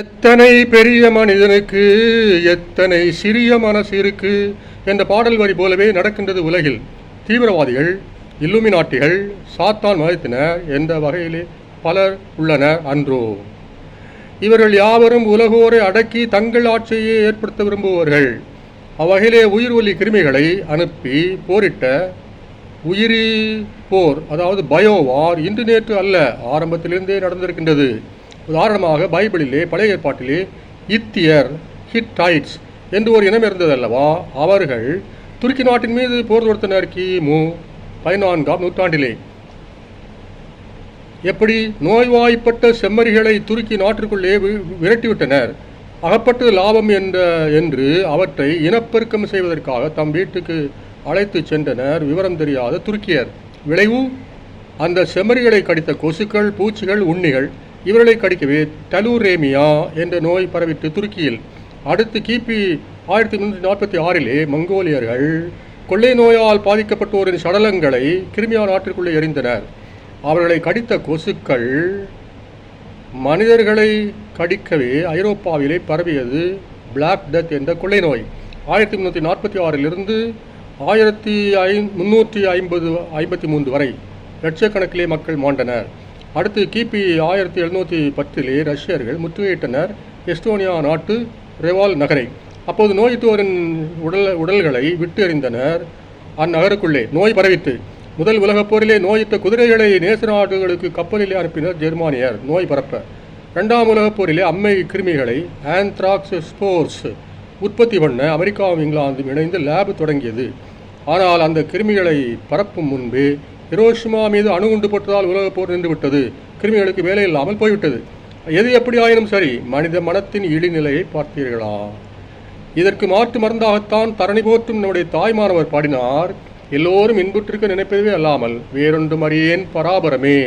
எத்தனை பெரிய மனிதனுக்கு எத்தனை சிறிய மனசு இருக்கு என்ற பாடல் வரி போலவே நடக்கின்றது உலகில். தீவிரவாதிகள் இல்லுமி நாட்டிகள் சாத்தான் மதத்தினர் என்ற வகையிலே பலர் உள்ளனர் அன்றோ. இவர்கள் யாவரும் உலகோரை அடக்கி தங்கள் ஆட்சியை ஏற்படுத்த விரும்புபவர்கள். அவ்வகையிலே உயிர் ஒலி கிருமிகளை அனுப்பி போரிட்ட உயிரி போர் அதாவது பயோவார் இன்று நேற்று அல்ல ஆரம்பத்திலிருந்தே நடந்திருக்கின்றது. உதாரணமாக பைபிளிலே பழைய ஏற்பாட்டிலே இத்தியர் ஹிட்டைட்ஸ் என்று ஒரு இனம் இருந்ததல்லவா? அவர்கள் துருக்கி நாட்டின் மீது போர் தொடுத்தனர் கிமு பதினான்காம் நூற்றாண்டிலே. எப்படி? நோய்வாய்ப்பட்ட செம்மறிகளை துருக்கி நாட்டிற்குள்ளே வி- விரட்டிவிட்டனர். அகப்பட்டது லாபம் என்ற என்று அவற்றை இனப்பெருக்கம் செய்வதற்காக தம் வீட்டுக்கு அழைத்து சென்றனர் விவரம் தெரியாத துருக்கியர். விளைவு? அந்த செம்மறிகளை கடித்த கொசுக்கள் பூச்சிகள் உண்ணிகள் இவர்களை கடிக்கவே டலூரேமியா என்ற நோய் பரவிட்டு துருக்கியில். அடுத்து கிபி ஆயிரத்தி முன்னூற்றி நாற்பத்தி ஆறிலே மங்கோலியர்கள் கொள்ளை நோயால் பாதிக்கப்பட்டோரின் சடலங்களை கிருமியா நாட்டிற்குள்ளே எறிந்தனர். அவர்களை கடித்த கொசுக்கள் மனிதர்களை கடிக்கவே ஐரோப்பாவிலே பரவியது பிளாக் டெத் என்ற கொள்ளை நோய். ஆயிரத்தி முந்நூற்றி நாற்பத்தி ஆறிலிருந்து ஆயிரத்தி ஐ முந்நூற்றி ஐம்பது ஐம்பத்தி மூன்று வரை லட்சக்கணக்கிலே மக்கள் மாண்டனர். அடுத்து கிபி ஆயிரத்தி எழுநூற்றி பத்திலே ரஷ்யர்கள் முற்றுகையிட்டனர் எஸ்டோனியா நாட்டு ரெவால் நகரை. அப்போது நோய்த்தோரின் உடல் உடல்களை விட்டு எறிந்தனர் அந்நகருக்குள்ளே. நோய் பரவித்து முதல் உலகப் போரிலே நோயிட்ட குதிரைகளை நேச நாடுகளுக்கு கப்பலிலே அனுப்பினர் ஜெர்மானியர். நோய் பரப்ப. இரண்டாம் உலகப் போரிலே அம்மை கிருமிகளை ஆந்த்ராக்ஸ் ஸ்போர்ஸ் உற்பத்தி பண்ண அமெரிக்காவும் இங்கிலாந்தும் இணைந்து லேப் தொடங்கியது. ஆனால் அந்த கிருமிகளை பரப்பும் முன்பே ஹிரோஷிமா மீது அணுகுண்டு போட்டதால் உலகப் போர் நின்றுவிட்டது கிருமிகளுக்கு வேலை இல்லாமல் போய்விட்டது. எது எப்படி ஆயினும் சரி மனித மனத்தின் இழிநிலையை பார்த்தீர்களா? இதற்கு மாற்று மருந்தாகத்தான் தரணி போற்றும் நம்முடைய தாய்மானவர் பாடினார். எல்லோரும் இன்புற்றிருக்க நினைப்பதே அல்லாமல் வேறொன்றும் அறியேன் பராபரமே.